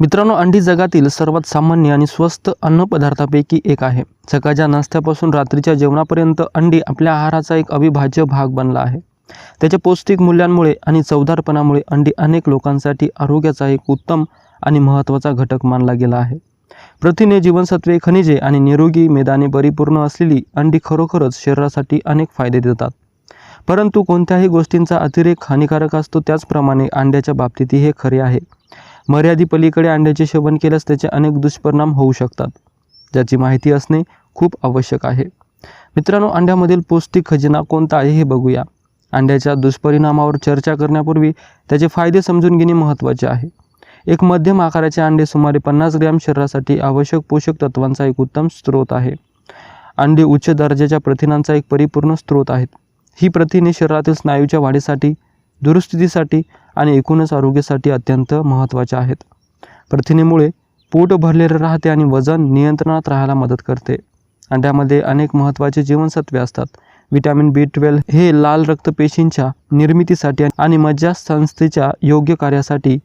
मित्रांनो अंडी जगातील सर्वात सामान्य आणि स्वस्त अन्नपदार्थापैकी एक आहे. सकाळच्या नाश्त्यापासून रात्रीच्या जेवणापर्यंत अंडी आपल्या आहाराचा एक अविभाज्य भाग बनला आहे. त्याच्या पौष्टिक मूल्यांमुळे आणि चवदारपणामुळे अंडी अनेक लोकांसाठी आरोग्याचा एक उत्तम आणि महत्त्वाचा घटक मानला गेला आहे. प्रथिने जीवनसत्वे खनिजे आणि निरोगी मेदाने परिपूर्ण असलेली अंडी खरोखरच शरीरासाठी अनेक फायदे देतात. परंतु कोणत्याही गोष्टींचा अतिरेक हानिकारक असतो त्याचप्रमाणे अंड्याच्या बाबतीतही हे खरे आहे. मर्यादेपलीकडे अंड्याचे सेवन केल्यास त्याचे अनेक दुष्परिणाम होऊ शकतात. ज्याची माहिती असणे खूप आवश्यक आहे. मित्रांनो अंड्यामधील पौष्टिक खजिना कोणता आहे हे बघूया. अंड्याच्या दुष्परिणामावर चर्चा करण्यापूर्वी त्याचे फायदे समजून घेणे महत्त्वाचे आहे. एक मध्यम आकाराचे अंडे सुमारे पन्नास ग्रॅम शरीरासाठी आवश्यक पोषक तत्वांचा एक उत्तम स्रोत आहे. अंडे उच्च दर्जाच्या प्रथिनांचा एक परिपूर्ण स्रोत आहेत. ही प्रथिने शरीरातील स्नायूच्या वाढीसाठी दुरुस्थितीसाठी आणि एकूणच आरोग्यासाठी अत्यंत महत्त्वाच्या आहेत. प्रथिनेमुळे पोट भरलेलं राहते आणि वजन नियंत्रणात राहायला मदत करते. अंड्यामध्ये अनेक महत्त्वाचे जीवनसत्वे असतात. विटॅमिन बी ट्वेल्व हे लाल रक्तपेशींच्या निर्मितीसाठी आणि मज्जासंस्थेच्या योग्य कार्यासाठी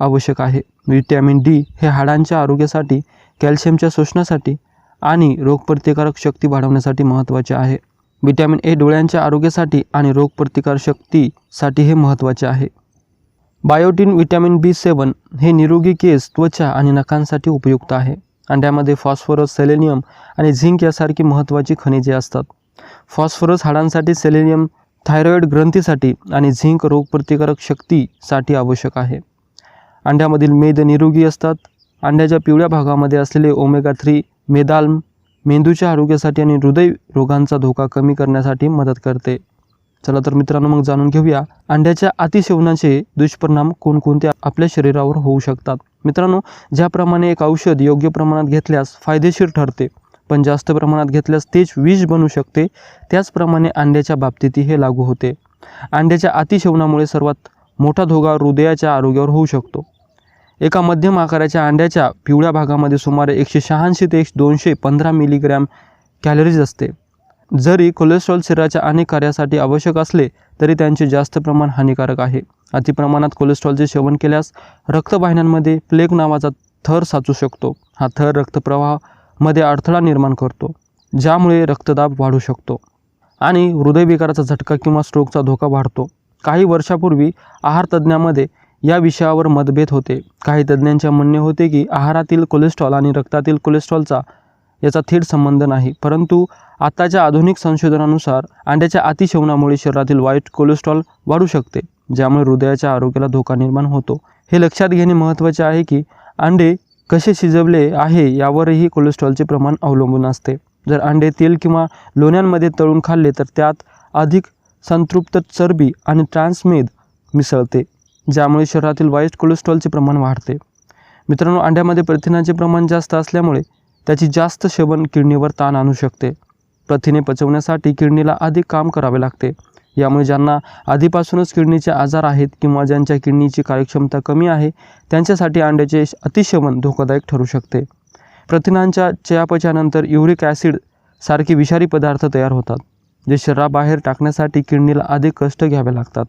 आवश्यक आहे. विटॅमिन डी हे हाडांच्या आरोग्यासाठी कॅल्शियमच्या शोषणासाठी आणि रोगप्रतिकारक शक्ती वाढवण्यासाठी महत्त्वाचे आहे. विटॅमिन ए डोळ्यांच्या आरोग्यासाठी आणि रोगप्रतिकार शक्तीसाठी हे महत्त्वाचे आहे. बायोटिन विटॅमिन बी सेवन हे निरोगी केस त्वचा आणि नखांसाठी उपयुक्त आहे. अंड्यामध्ये फॉस्फरस सेलेनियम आणि झिंक यासारखी महत्त्वाची खनिजे असतात. फॉस्फरस हाडांसाठी सेलेनियम थायरॉईड ग्रंथीसाठी आणि झिंक रोगप्रतिकारक शक्तीसाठी आवश्यक आहे. अंड्यामधील मेद निरोगी असतात. अंड्याच्या पिवळ्या भागामध्ये असलेले ओमेगा थ्री मेदाल्म मेंदूच्या आरोग्यासाठी आणि हृदय रोगांचा धोका कमी करण्यासाठी मदत करते. चला तर मित्रांनो मग जाणून घेऊया अंड्याच्या अतिसेवनाचे दुष्परिणाम कोणकोणते आपल्या शरीरावर होऊ शकतात. मित्रांनो ज्याप्रमाणे एक औषध योग्य प्रमाणात घेतल्यास फायदेशीर ठरते पण जास्त प्रमाणात घेतल्यास तेच विष बनू शकते. त्याचप्रमाणे अंड्याच्या बाबतीतही हे लागू होते. अंड्याच्या अतिसेवनामुळे सर्वात मोठा धोका हृदयाच्या आरोग्यावर होऊ शकतो. एका मध्यम आकाराच्या अंड्याच्या पिवळ्या भागामध्ये सुमारे एकशे शहाऐंशी ते एक दोनशे पंधरा मिलीग्रॅम कॅलरीज असते. जरी कोलेस्ट्रॉल शरीराच्या अनेक कार्यासाठी आवश्यक असले तरी त्यांचे जास्त प्रमाण हानिकारक आहे. अतिप्रमाणात कोलेस्ट्रॉलचे सेवन केल्यास रक्तवाहिन्यांमध्ये प्लेग नावाचा थर साचू शकतो. हा थर रक्तप्रवाहामध्ये अडथळा निर्माण करतो ज्यामुळे रक्तदाब वाढू शकतो आणि हृदयविकाराचा झटका किंवा स्ट्रोकचा धोका वाढतो. काही वर्षापूर्वी आहारतज्ज्ञामध्ये या विषयावर मतभेद होते. काही तज्ज्ञांचे म्हणणे होते की आहारातील कोलेस्ट्रॉल आणि रक्तातील कोलेस्ट्रॉलचा याचा थेट संबंध नाही. परंतु आताच्या आधुनिक संशोधनानुसार अंड्याच्या अतिसेवनामुळे शरीरातील वाईट कोलेस्ट्रॉल वाढू शकते ज्यामुळे हृदयाच्या आरोग्याला धोका निर्माण होतो. हे लक्षात घेणे महत्त्वाचे आहे की अंडे कसे शिजवले आहे यावरही कोलेस्ट्रॉलचे प्रमाण अवलंबून असते. जर अंडे तेल किंवा लोण्यांमध्ये तळून खाल्ले तर त्यात अधिक संतृप्त चरबी आणि ट्रान्समेद मिसळते. ज्यामुळे शरीरातील वाईट कोलेस्ट्रॉलचे प्रमाण वाढते. मित्रांनो अंड्यामध्ये प्रथिनाचे प्रमाण जास्त असल्यामुळे त्याची जास्त सेवन किडनीवर ताण आणू शकते. प्रथिने पचवण्यासाठी किडनीला अधिक काम करावे लागते. यामुळे ज्यांना आधीपासूनच किडनीचे आजार आहेत किंवा ज्यांच्या किडनीची कार्यक्षमता कमी आहे त्यांच्यासाठी अंड्याचे अतिसेवन धोकादायक ठरू शकते. प्रथिनांच्या चयापचयानंतर युरिक ॲसिड सारखे विषारी पदार्थ तयार होतात जे शरीराबाहेर टाकण्यासाठी किडनीला अधिक कष्ट घ्यावे लागतात.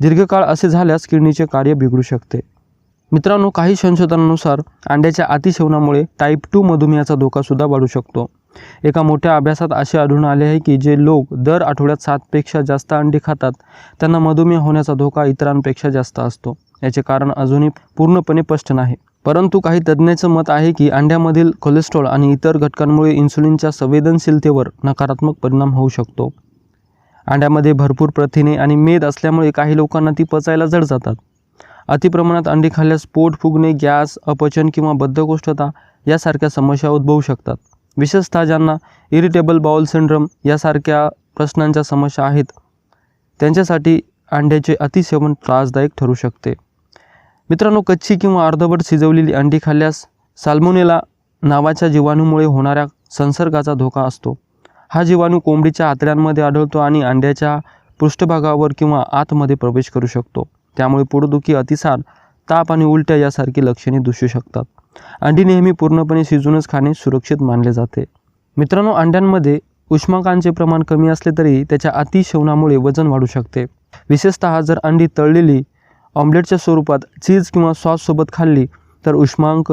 दीर्घकाळ असे झाल्यास किडनीचे कार्य बिघडू शकते. मित्रांनो काही संशोधनानुसार अंड्याच्या अतिसेवनामुळे टाईप टू मधुमेहाचा धोकासुद्धा वाढू शकतो. एका मोठ्या अभ्यासात असे आढळून आले आहे की जे लोक दर आठवड्यात सातपेक्षा जास्त अंडी खातात त्यांना मधुमेह होण्याचा धोका इतरांपेक्षा जास्त असतो. याचे कारण अजूनही पूर्णपणे स्पष्ट नाही. परंतु काही तज्ज्ञांचं मत आहे की अंड्यामधील कोलेस्ट्रॉल आणि इतर घटकांमुळे इन्सुलिनच्या संवेदनशीलतेवर नकारात्मक परिणाम होऊ शकतो. अंड्यामध्ये भरपूर प्रथिने आणि मेद असल्यामुळे काही लोकांना ती पचायला जड जातात. अतिप्रमाणात अंडी खाल्ल्यास पोट फुगणे गॅस अपचन किंवा बद्धकोष्ठता यासारख्या समस्या उद्भवू शकतात. विशेषतः ज्यांना इरिटेबल बाउल सिंड्रम यासारख्या प्रश्नांच्या समस्या आहेत त्यांच्यासाठी अंड्याचे अतिसेवन त्रासदायक ठरू शकते. मित्रांनो कच्ची किंवा अर्धवट शिजवलेली अंडी खाल्ल्यास साल्मोनेला नावाच्या जीवाणूमुळे होणाऱ्या संसर्गाचा धोका असतो. हा जीवाणू कोंबडीच्या आतड्यांमध्ये आढळतो आणि अंड्याच्या पृष्ठभागावर किंवा आतमध्ये प्रवेश करू शकतो. त्यामुळे पोटदुखी अतिसार ताप आणि उलट्या यासारखी लक्षणे दिसू शकतात. अंडी नेहमी पूर्णपणे शिजूनच खाणे सुरक्षित मानले जाते. मित्रांनो अंड्यांमध्ये उष्माकांचे प्रमाण कमी असले तरी त्याच्या अतिसेवनामुळे वजन वाढू शकते. विशेषतः जर अंडी तळलेली ऑमलेटच्या स्वरूपात चीज किंवा सॉससोबत खाल्ली तर उष्मांक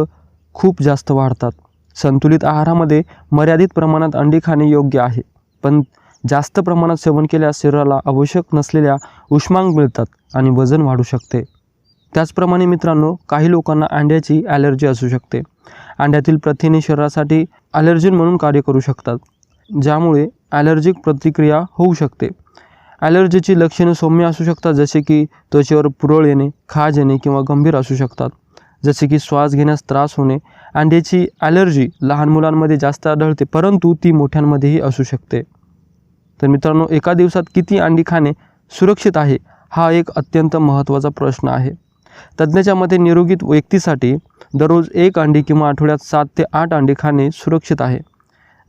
खूप जास्त वाढतात. संतुलित आहारामध्ये मर्यादित प्रमाणात अंडी खाणे योग्य आहे. पण जास्त प्रमाणात सेवन केल्यास शरीराला आवश्यक नसलेल्या उष्मांक मिळतात आणि वजन वाढू शकते. त्याचप्रमाणे मित्रांनो काही लोकांना अंड्याची ॲलर्जी असू शकते. अंड्यातील प्रथिने शरीरासाठी ॲलर्जीन म्हणून कार्य करू शकतात ज्यामुळे ॲलर्जिक प्रतिक्रिया होऊ शकते. ॲलर्जीची लक्षणे सौम्य असू शकतात जसे की त्वचेवर पुरळ येणे खाज येणे किंवा गंभीर असू शकतात. जसे की श्वास घेण्यास त्रास होणे अंड्याची ॲलर्जी लहान मुलांमध्ये जास्त आढळते परंतु ती मोठ्यांमध्येही असू शकते. तर मित्रांनो एका दिवसात किती अंडी खाणे सुरक्षित आहे हा एक अत्यंत महत्त्वाचा प्रश्न आहे. तज्ज्ञाच्या मते निरोगी व्यक्तीसाठी दररोज एक अंडी किंवा आठवड्यात सात ते आठ अंडी खाणे सुरक्षित आहे.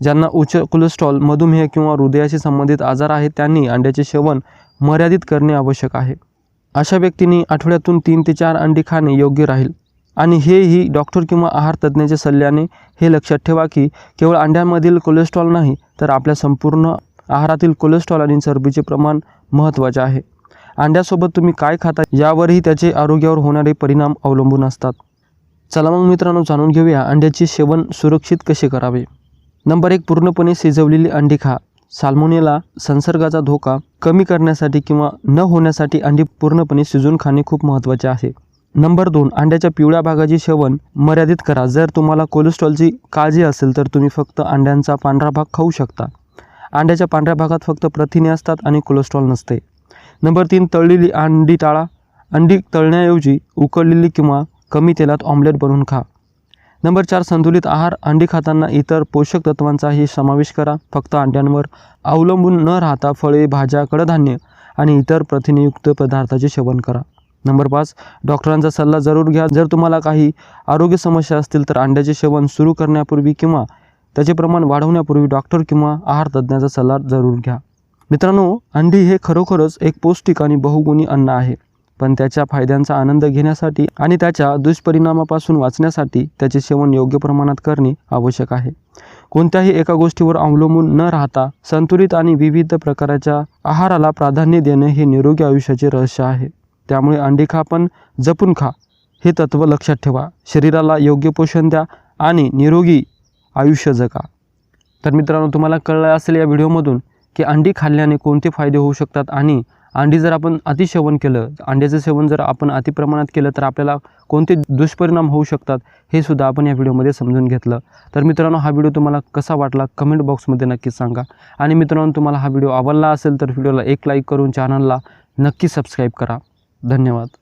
ज्यांना उच्च कोलेस्ट्रॉल मधुमेह किंवा हृदयाशी संबंधित आजार आहेत त्यांनी अंड्याचे सेवन मर्यादित करणे आवश्यक आहे. अशा व्यक्तींनी आठवड्यातून तीन ते चार अंडी खाणे योग्य राहील. आणि हेही डॉक्टर किंवा आहार तज्ज्ञाच्या सल्ल्याने हे लक्षात ठेवा की केवळ अंड्यांमधील कोलेस्ट्रॉल नाही तर आपल्या संपूर्ण आहारातील कोलेस्ट्रॉल आणि चरबीचे प्रमाण महत्त्वाचे आहे. अंड्यासोबत तुम्ही काय खाता यावरही त्याचे आरोग्यावर होणारे परिणाम अवलंबून असतात. चला मग मित्रांनो जाणून घेऊया अंड्याचे सेवन सुरक्षित कसे करावे. नंबर एक पूर्णपणे शिजवलेली अंडी खा. साल्मोनेला संसर्गाचा धोका कमी करण्यासाठी किंवा न होण्यासाठी अंडी पूर्णपणे शिजून खाणे खूप महत्त्वाचे आहे. नंबर दोन अंड्याच्या पिवळ्या भागाचे सेवन मर्यादित करा. जर तुम्हाला कोलेस्ट्रॉलची काळजी असेल तर तुम्ही फक्त अंड्यांचा पांढरा भाग खाऊ शकता. अंड्याच्या पांढऱ्या भागात फक्त प्रथिने असतात आणि कोलेस्ट्रॉल नसते. नंबर तीन तळलेली अंडी टाळा. अंडी तळण्याऐवजी उकळलेली किंवा कमी तेलात ऑमलेट बनवून खा. नंबर चार संतुलित आहार. अंडी खाताना इतर पोषक तत्वांचाही समावेश करा. फक्त अंड्यांवर अवलंबून न राहता फळे भाज्या कडधान्य आणि इतर प्रथिनेयुक्त पदार्थाचे सेवन करा. नंबर पाच डॉक्टरांचा सल्ला जरूर घ्या. जर तुम्हाला काही आरोग्य समस्या असतील तर अंड्याचे सेवन सुरू करण्यापूर्वी किंवा त्याचे प्रमाण वाढवण्यापूर्वी डॉक्टर किंवा आहार तज्ज्ञाचा सल्ला जरूर घ्या. मित्रांनो अंडी हे खरोखरच एक पौष्टिक आणि बहुगुणी अन्न आहे. पण त्याच्या फायद्यांचा आनंद घेण्यासाठी आणि त्याच्या दुष्परिणामापासून वाचण्यासाठी त्याचे सेवन योग्य प्रमाणात करणे आवश्यक आहे. कोणत्याही एका गोष्टीवर अवलंबून न राहता संतुलित आणि विविध प्रकाराच्या आहाराला प्राधान्य देणे हे निरोगी आयुष्याचे रहस्य आहे. त्यामुळे अंडी खा पण जपून खा. हे तत्त्व लक्षात ठेवा. शरीराला योग्य पोषण द्या आणि निरोगी आयुष्य जगा. तर मित्रांनो तुम्हाला कळलं असेल या व्हिडिओमधून की अंडी खाल्ल्याने कोणते फायदे होऊ शकतात आणि अंडी जर आपण अतिसेवन केलं अंड्याचं सेवन जर आपण अतिप्रमाणात केलं तर आपल्याला कोणते दुष्परिणाम होऊ शकतात हे सुद्धा आपण या व्हिडिओमध्ये समजून घेतलं. तर मित्रांनो हा व्हिडिओ तुम्हाला कसा वाटला कमेंट बॉक्समध्ये नक्कीच सांगा. आणि मित्रांनो तुम्हाला हा व्हिडिओ आवडला असेल तर व्हिडिओला एक लाईक करून चॅनलला नक्की सबस्क्राईब करा. धन्यवाद.